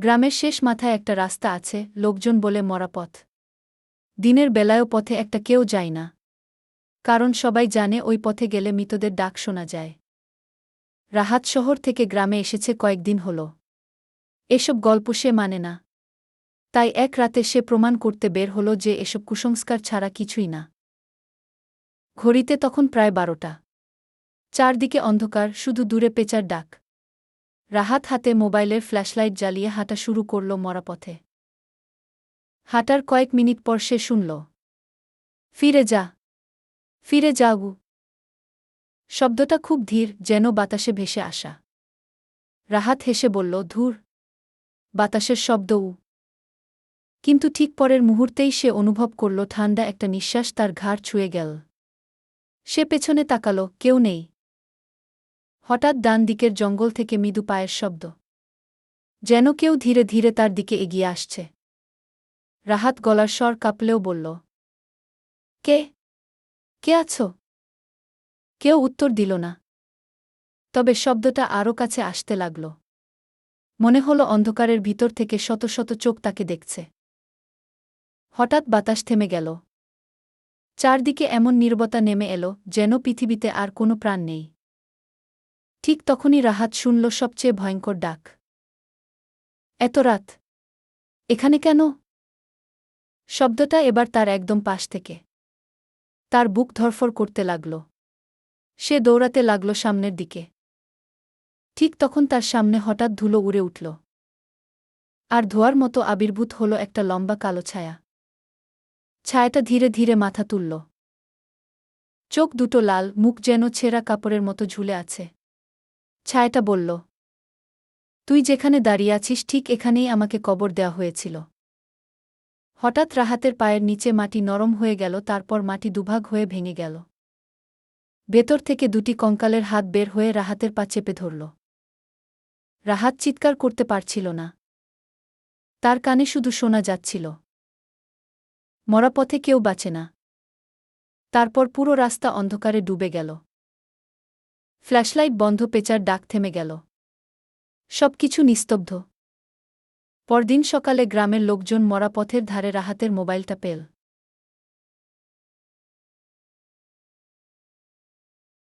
গ্রামের শেষ মাথায় একটা রাস্তা আছে, লোকজন বলে মরা পথ। দিনের বেলায়ও পথে একটা কেউ যায় না। কারণ সবাই জানে ওই পথে গেলে মৃতদের ডাক শোনা যায়। রাহাত শহর থেকে গ্রামে এসেছে কয়েকদিন হল। এসব গল্প সে মানে না। তাই এক রাতে সে প্রমাণ করতে বের হল যে এসব কুসংস্কার ছাড়া কিছুই না। ঘড়িতে তখন প্রায় বারোটা। চারদিকে অন্ধকার, শুধু দূরে পেঁচার ডাক। রাহাত হাতে মোবাইলের ফ্ল্যাশলাইট জ্বালিয়ে হাঁটা শুরু করল মরাপথে। হাঁটার কয়েক মিনিট পর সে শুনল, ফিরে যা, ফিরে যাগু শব্দটা খুব ধীর, যেন বাতাসে ভেসে আসা। রাহাত হেসে বলল, ধুর, বাতাসের শব্দ উ। কিন্তু ঠিক পরের মুহূর্তেই সে অনুভব করল ঠান্ডা একটা নিঃশ্বাস তার ঘাড় ছুঁয়ে গেল। সে পেছনে তাকাল, কেউ নেই। হঠাৎ ডান দিকের জঙ্গল থেকে মৃদু পায়ের শব্দ। যেন কেউ ধীরে ধীরে তার দিকে এগিয়ে আসছে। রাহাত গলার স্বর কাঁপলেও বলল, কে? কে আছো? কেউ উত্তর দিল না। তবে শব্দটা আরও কাছে আসতে লাগল। মনে হল অন্ধকারের ভিতর থেকে শত শত চোখ তাকে দেখছে। হঠাৎ বাতাস থেমে গেল। চারদিকে এমন নির্বতা নেমে এলো যেন পৃথিবীতে আর কোনো প্রাণ নেই। ঠিক তখনই রাহাত শুনল সবচেয়ে ভয়ঙ্কর ডাক। এত রাত। এখানে কেন? শব্দটা এবার তার একদম পাশ থেকে। তার বুক ধরফর করতে লাগল। সে দৌড়াতে লাগল সামনের দিকে। ঠিক তখন তার সামনে হঠাৎ ধুলো উড়ে উঠল। আর ধোয়ার মতো আবির্ভূত হল একটা লম্বা কালো ছায়া। ছায়াটা ধীরে ধীরে মাথা তুলল। চোখ দুটো লাল, মুখ যেন ছেঁড়া কাপড়ের মতো ঝুলে আছে। ছায়াটা বলল, তুই যেখানে দাঁড়িয়ে আছিস ঠিক এখানেই আমাকে কবর দেওয়া হয়েছিল। হঠাৎ রাহাতের পায়ের নিচে মাটি নরম হয়ে গেল, তারপর মাটি দুভাগ হয়ে ভেঙে গেল। ভেতর থেকে দুটি কঙ্কালের হাত বের হয়ে রাহাতের পা চেপে ধরল। রাহাত চিৎকার করতে পারছিল না। তার কানে শুধু শোনা যাচ্ছিল মরা পথে কেউ বাঁচে না। তারপর পুরো রাস্তা অন্ধকারে ডুবে গেল। ফ্ল্যাশলাইট বন্ধ পেচার ডাক থেমে গেল। সব কিছু নিস্তব্ধ। পরদিন সকালে গ্রামের লোকজন মরা পথের ধারে রাহাতের মোবাইলটা পেল।